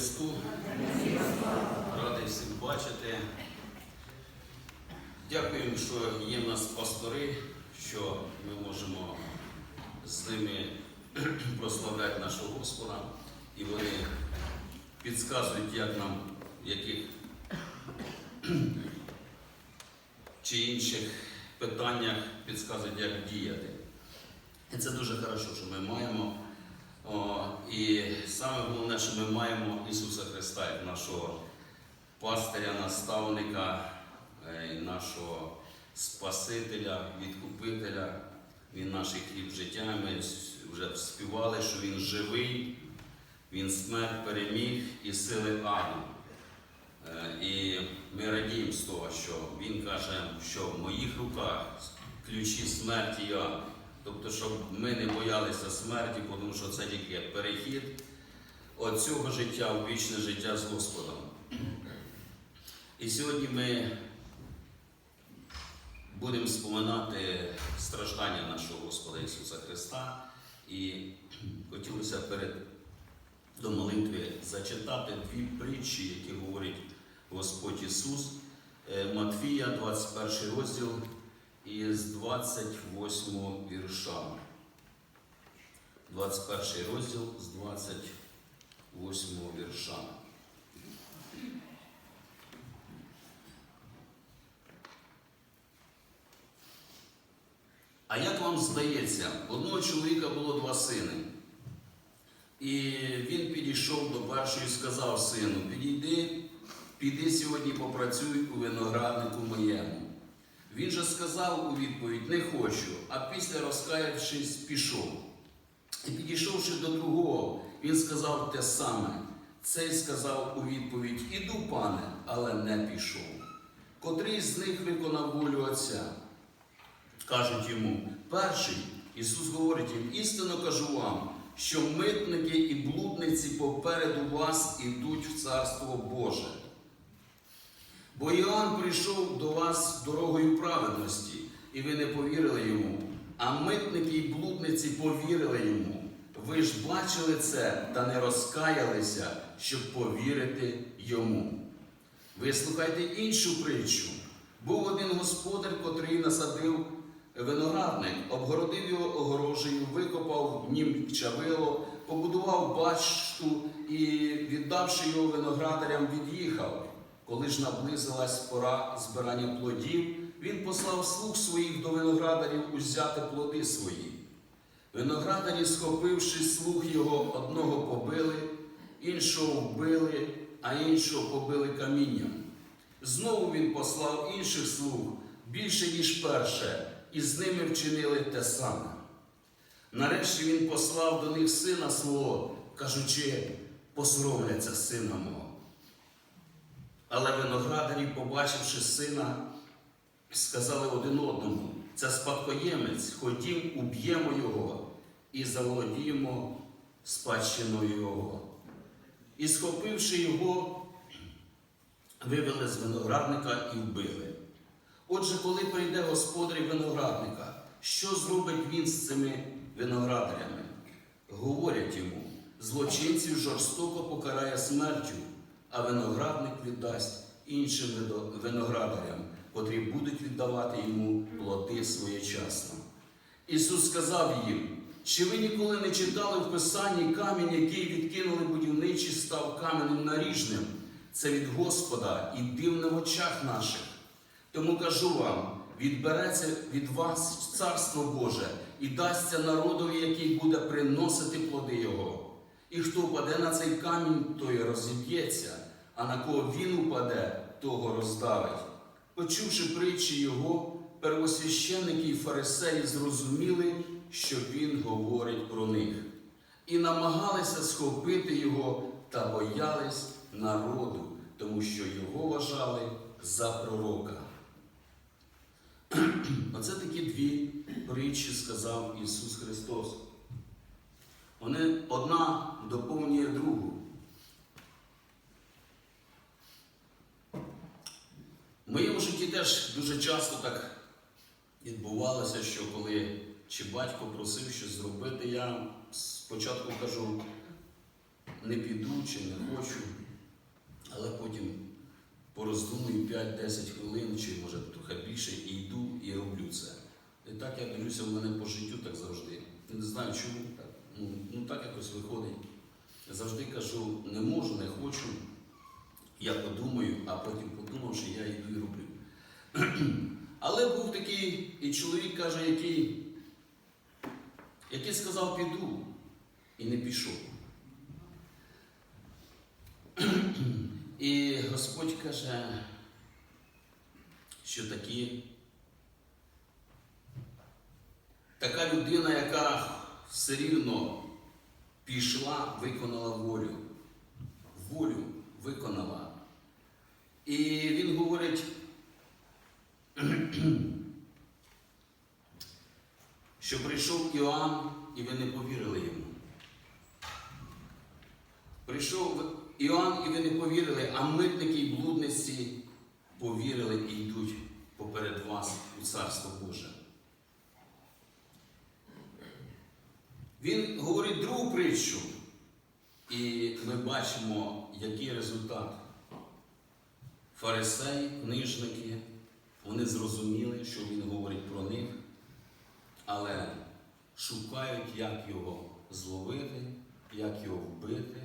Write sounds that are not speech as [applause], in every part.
Христу. Радий всіх бачити. Дякуємо, що є в нас пастори, що ми можемо з ними [clears throat] прославляти нашого Господа. І вони підказують, як нам, яких [clears throat] чи інших питаннях підказують, як діяти. І це дуже хорошо, що ми маємо. О, і саме головне, що ми маємо Ісуса Христа, як нашого пастиря, наставника, е, нашого Спасителя, відкупителя. Він наш хліб життя. Ми вже співали, що Він живий, Він смерть переміг і сили аду. Е, І ми радіємо з того, що Він каже, що в моїх руках ключі смерті аду. Тобто, щоб ми не боялися смерті, тому що це тільки перехід від цього життя в вічне життя з Господом. І сьогодні ми будемо споминати страждання нашого Господа Ісуса Христа. І хотілося перед до молитви зачитати дві притчі, які говорить Господь Ісус. Е, Матфія, 21 розділ із 28 вірша. 21 розділ з 28 вірша. А як вам здається, одного чоловіка було два сини. І він підійшов до першого і сказав сину: підійди, піди сьогодні попрацюй у винограднику моєму. Він же сказав у відповідь: Не хочу, а після розкаявшись, пішов. І підійшовши до другого, він сказав те саме. Цей сказав у відповідь: Іду, пане, але не пішов. Котрий з них виконав волю Отця? Кажуть йому, перший, Ісус говорить їм, істинно кажу вам, що митники і блудниці попереду вас ідуть в Царство Боже. Бо Іоанн прийшов до вас дорогою праведності, і ви не повірили йому, а митники і блудниці повірили йому. Ви ж бачили це та не розкаялися, щоб повірити йому. Вислухайте іншу притчу. Був один господар, котрий насадив виноградник, обгородив його огорожею, викопав в нім чавило, побудував башту і, віддавши його виноградарям, від'їхав. Коли ж наблизилась пора збирання плодів, він послав слуг своїх до виноградарів узяти плоди свої. Виноградарі, схопивши слуг його, одного побили, іншого вбили, а іншого побили камінням. Знову він послав інших слуг більше, ніж перше, і з ними вчинили те саме. Нарешті він послав до них сина свого, кажучи, посоромляться сина мого. Але виноградарі, побачивши сина, сказали один одному: це спадкоємець, ходім, уб'ємо його і заволодіємо спадщиною його. І схопивши його, вивели з виноградника і вбили. Отже, коли прийде господар виноградника, що зробить він з цими виноградарями? Говорять йому, злочинців жорстоко покарає смертю, а виноградник віддасть іншим виноградарям, котрі будуть віддавати йому плоди своєчасно. Ісус сказав їм, чи ви ніколи не читали в Писанні камінь, який відкинули будівничі, став каменем наріжним? Це від Господа і дивне в очах наших. Тому кажу вам: відбереться від вас царство Боже і дасться народові, який буде приносити плоди Його. І хто впаде на цей камінь, той розіб'ється, а на кого він упаде, того роздавить. Почувши притчі його, первосвященники і фарисеї зрозуміли, що він говорить про них, і намагалися схопити його та боялись народу, тому що його вважали за пророка. [clears throat] Оце такі дві притчі сказав Ісус Христос. Вони одна доповнює другу. В моєму житті теж дуже часто так відбувалося, що коли чи батько просив щось зробити, я спочатку кажу, не піду чи не хочу, але потім пороздумую 5-10 хвилин, чи може трохи більше, і йду і роблю це. І так я дивлюся, в мене по життю так завжди. Не знаю чому. Ну, ну так якось виходить. Завжди кажу, не можу, не хочу. Я подумаю, а потім подумавши, я йду і роблю. [clears throat] Але був такий і чоловік каже, який, який сказав, піду, і не пішов. [clears throat] І Господь каже, що такі, така людина, яка все рівно пішла, виконала волю. Волю виконала. І він говорить, [clears throat] що прийшов Іоанн, і ви не повірили йому. Прийшов Іоанн, і ви не повірили, а митники і блудниці повірили і йдуть поперед вас у Царство Боже. Він говорить другу притчу, і ми бачимо, який результат. Фарисеї, книжники, вони зрозуміли, що він говорить про них, але шукають, як його зловити, як його вбити,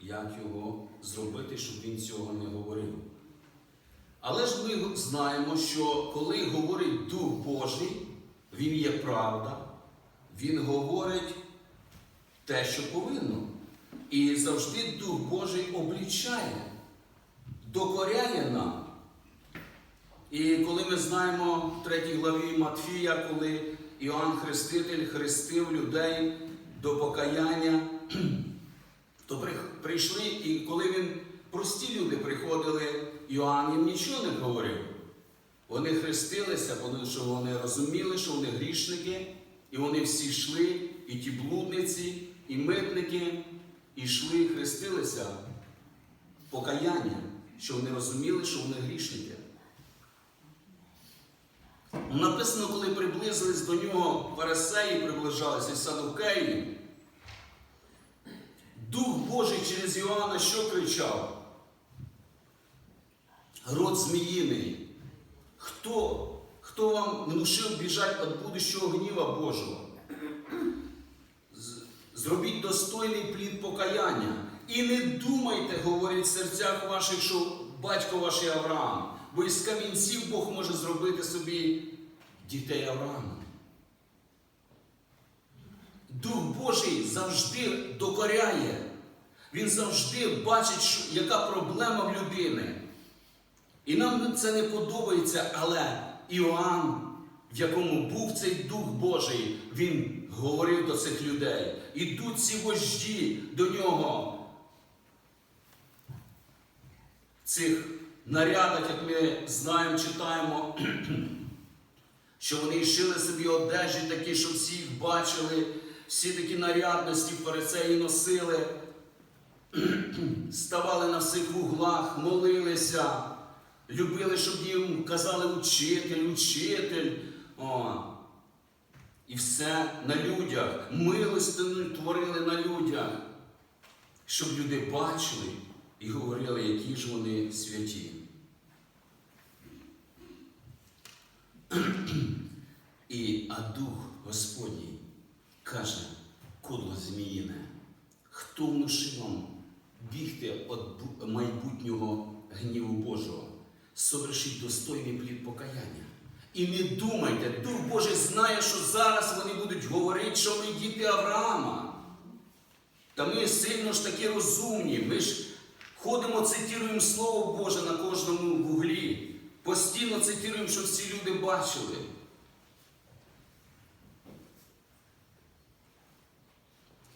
як його зробити, щоб він цього не говорив. Але ж ми знаємо, що коли говорить Дух Божий, він є правда, він говорить те, що повинно. І завжди Дух Божий облічає, докоряє нам. І коли ми знаємо в 3 главі Матфія, коли Іоанн Хреститель хрестив людей до покаяння, [clears throat] то прийшли, і коли він прості люди приходили, Іоанн їм нічого не говорив. Вони хрестилися, тому що вони розуміли, що вони грішники, і вони всі йшли, і ті блудниці, і митники, і йшли, хрестилися покаяння, що вони розуміли, що вони грішники. Ну, Написано, коли приблизились до нього фарисеї, приближалися і Дух Божий через Іоанна що кричав? Род зміїний. Хто? Хто вам внушив біжать від будущого гніва Божого? Зробіть достойний плід покаяння. І не думайте, говорить в серцях ваших, що батько ваш Авраам, бо із камінців Бог може зробити собі дітей Авраама. Дух Божий завжди докоряє. Він завжди бачить, яка проблема в людини. І нам це не подобається, але Іоанн, в якому був цей Дух Божий, він говорив до цих людей. Ідуть ці вожді до нього. В цих нарядах, як ми знаємо, читаємо, [clears throat] що вони шили собі одежі такі, щоб всі їх бачили, всі такі нарядності фарисеї носили, [clears throat] ставали на всіх вуглах, молилися, любили, щоб їм казали учитель, учитель. О. І все на людях, милостину творили на людях, щоб люди бачили і говорили, які ж вони святі. І а Дух Господній каже, кодло зміїне, хто внушив вам бігти від майбутнього гніву Божого, совершіть достойний плід покаяння. І не думайте, Дух Божий знає, що зараз вони будуть говорити, що ми діти Авраама. Та ми сильно ж таки розумні. Ми ж ходимо, цитуємо Слово Боже на кожному вуглі. Постійно цитуємо, щоб всі люди бачили.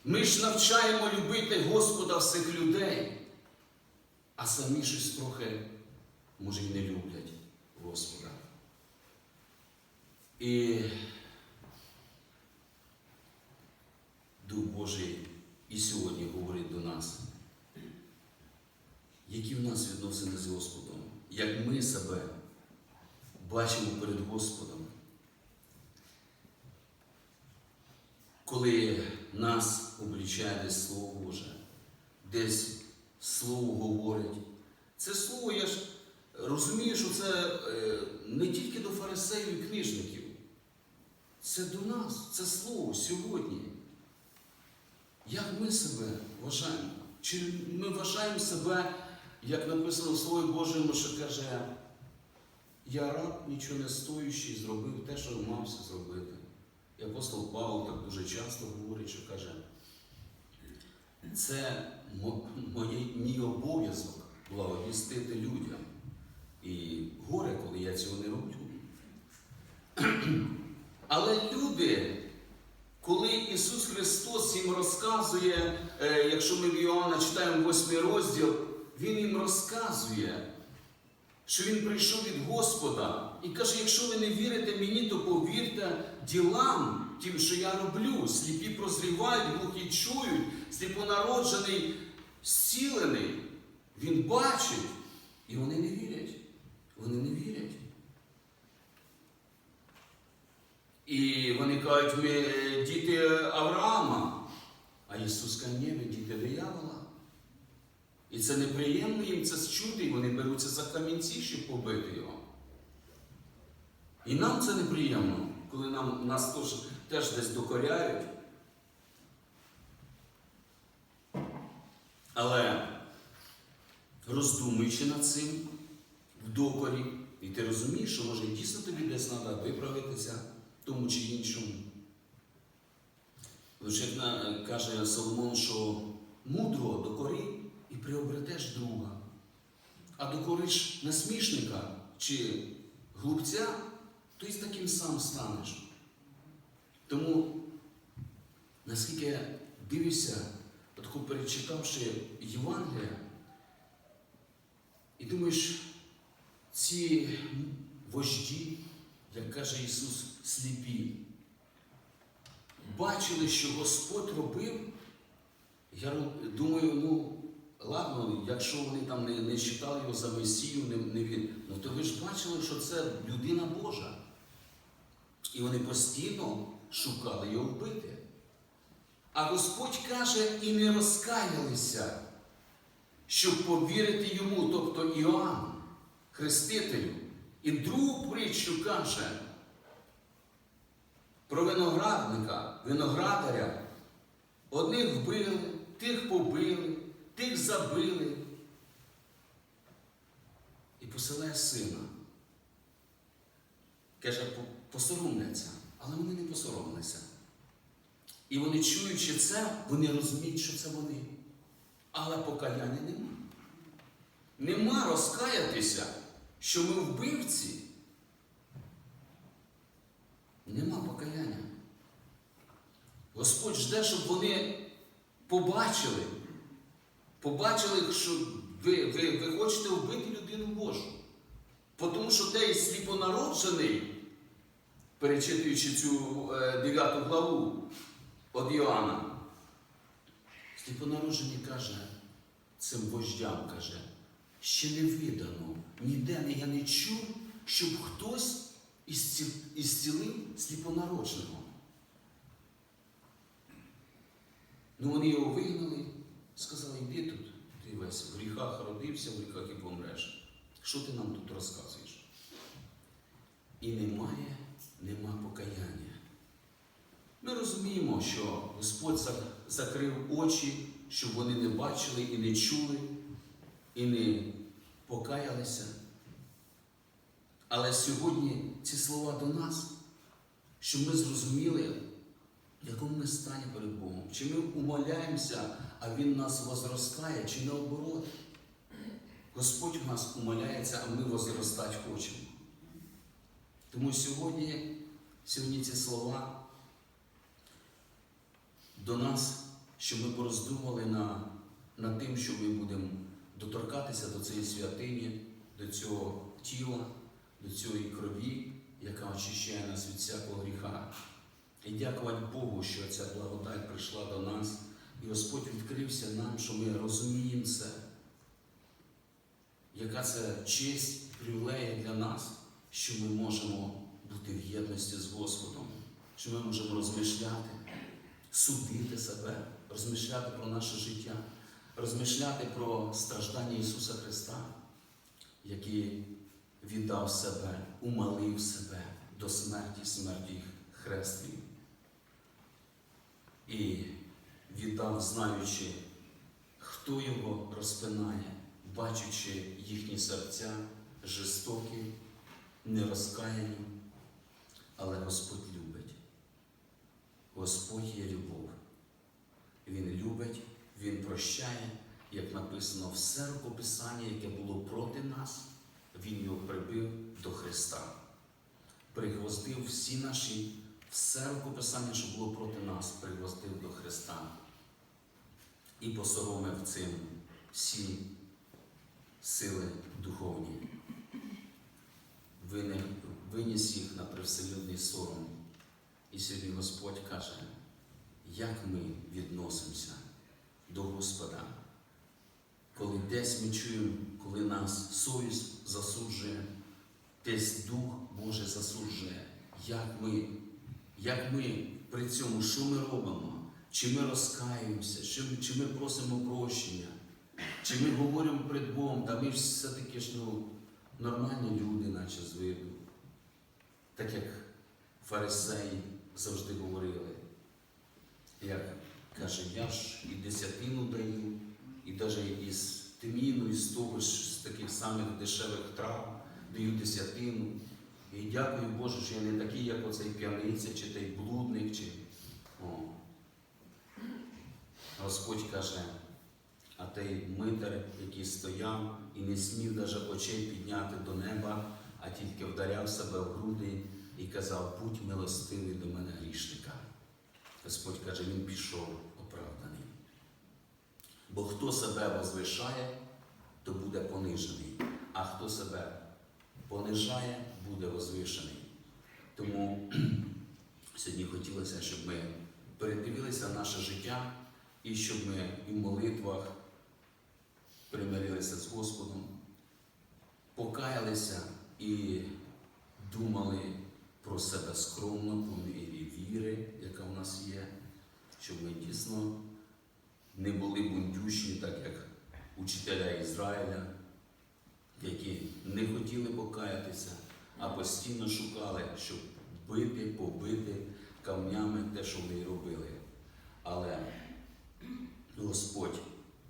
Ми ж навчаємо любити Господа всіх людей, а самі щось трохи, може, й не люблять Господа. І Дух Божий і сьогодні говорить до нас, які в нас відносини з Господом, як ми себе бачимо перед Господом. Коли нас облічає десь Слово Боже, десь слово говорять. Це слово, я ж розумію, що це е, не тільки до фарисеїв і книжників. Це до нас, це слово сьогодні. Як ми себе вважаємо? Чи ми вважаємо себе, як написано в Слові Божому, що каже, я раб, нічого не стоючий, зробив те, що мався зробити. І апостол Павло так дуже часто говорить, що каже, це мій обов'язок благовістити людям. І горе, коли я цього не роблю. Але люди, коли Ісус Христос їм розказує, е, якщо ми в Іоанна читаємо 8 розділ, Він їм розказує, що Він прийшов від Господа і каже, якщо ви не вірите мені, то повірте ділам, тим, що я роблю. Сліпі прозрівають, глухі чують, сліпонароджений, зцілений. Він бачить, і вони не вірять. Вони не вірять. І вони кажуть, ми діти Авраама. А Ісус каже, ні, ви діти диявола. І це неприємно їм це чути, і вони беруться за камінці, щоб побити його. І нам це неприємно, коли нам, нас теж, теж десь докоряють. Але роздумуючи над цим в докорі, і ти розумієш, що може дійсно тобі десь треба виправитися тому чи іншому. Лише каже Соломон, що мудро докори і приобретеш друга. А докориш насмішника чи глупця, то й з таким сам станеш. Тому, наскільки я дивлюся, таку перечитавши Євангелія, і думаєш, ці вожді, як каже Ісус, сліпі, бачили, що Господь робив. Я думаю, ну, ладно, якщо вони там не, не вважали його за Месію, не, не він, ну то ви ж бачили, що це людина Божа. І вони постійно шукали його вбити. А Господь каже, і не розкаялися, щоб повірити йому, тобто Іоанн, Хрестителю. І другу притчу каже про виноградника, виноградаря. Одних вбили, тих побили, тих забили. І посилає сина. Каже, посоромляться, але вони не посоромилися. І вони, чуючи це, вони розуміють, що це вони. Але покаяння нема. Нема розкаятися, що ми вбивці. Нема покаяння. Господь жде, щоб вони побачили, побачили, що ви, ви, ви хочете вбити людину Божу. Тому що той сліпонароджений, перечитуючи цю е, 9 главу від Іоанна, сліпонароджений каже цим вождям, каже, ще не видано, ніде я не чув, щоб хтось ісцілив сліпонародженого. Ну вони його вигнали, сказали, йди тут, ти весь в гріхах родився, в гріхах і помреш. Що ти нам тут розказуєш? І немає, нема покаяння. Ми розуміємо, що Господь закрив очі, щоб вони не бачили і не чули, і не покаялися. Але сьогодні ці слова до нас, щоб ми зрозуміли, в якому ми стані перед Богом. Чи ми умоляємося, а Він нас возростає, чи наоборот. Господь в нас умоляється, а ми возростати хочемо. Тому сьогодні, сьогодні ці слова до нас, щоб ми пороздумували на, над тим, що ми будемо доторкатися до цієї святині, до цього тіла, до цієї крові, яка очищає нас від всякого гріха. І дякувати Богу, що ця благодать прийшла до нас, і Господь відкрився нам, що ми розуміємо це, яка це честь, привілея для нас, що ми можемо бути в єдності з Господом, що ми можемо розмишляти, судити себе, розмишляти про наше життя. Розмишляти про страждання Ісуса Христа, який віддав себе, умалив себе до смерті, смерті хрестів. І віддав, знаючи, хто його розпинає, бачачи їхні серця жорстокі, нерозкаяні, але Господь любить. Господь є любов. Він любить, Він прощає, як написано, все рукописання, яке було проти нас, Він його прибив до Христа. Пригвоздив всі наші, все рукописання, що було проти нас, пригвоздив до Христа. І посоромив цим всі сили духовні. Виніс їх на привселюдний сором. І сьогодні Господь каже, як ми відносимося до Господа, коли десь ми чуємо, коли нас совість засуджує, десь Дух Божий засуджує, як ми, як ми при цьому, що ми робимо? Чи ми розкаємося, чи, чи ми просимо прощення, чи ми говоримо перед Богом, та ми все-таки ж ну, нормальні люди, наче з виду. Так як фарисеї завжди говорили, як каже, я ж і десятину даю, і навіть із тиміну, із того ж з таких самих дешевих трав даю десятину. І дякую Боже, що я не такий, як оцей п'яниця, чи той блудник, чи. О. Господь каже, а той митар, який стояв і не смів навіть очей підняти до неба, а тільки вдаряв себе в груди і казав, будь милостивий до мене грішника. Господь каже, він пішов. Бо хто себе возвишає, то буде понижений, а хто себе понижає, буде возвишений. Тому [clears throat] сьогодні хотілося, щоб ми передивилися наше життя і щоб ми і в молитвах примирилися з Господом, покаялися і думали про себе скромно по віри, яка в нас є, щоб ми дійсно не були бундючні, так як учителя Ізраїля, які не хотіли покаятися, а постійно шукали, щоб бити, побити камнями те, що вони робили. Але Господь,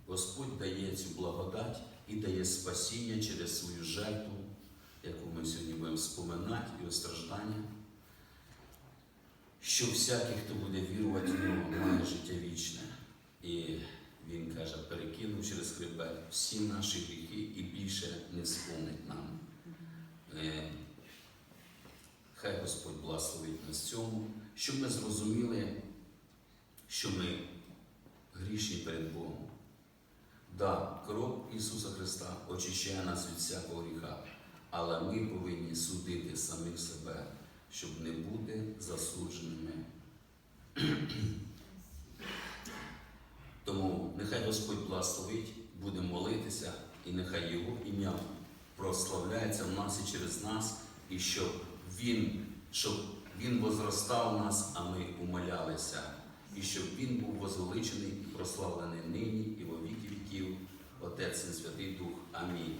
Господь дає цю благодать і дає спасіння через свою жертву, яку ми сьогодні будемо споминати, і страждання, що всякий, хто буде вірувати в нього, має життя вічне. І він каже, перекинув через хребет всі наші гріхи і більше не сповнить нам. Е, Хай Господь благословить нас цьому, щоб ми зрозуміли, що ми грішні перед Богом. Да, кров Ісуса Христа очищає нас від всякого гріха, але ми повинні судити самих себе, щоб не бути засудженими. Тому нехай Господь благословить, будемо молитися, і нехай Його ім'я прославляється в нас і через нас, і щоб Він, щоб Він возростав нас, а ми умолялися, і щоб Він був возвеличений і прославлений нині і во віки віків. Отець і Святий Дух. Амінь.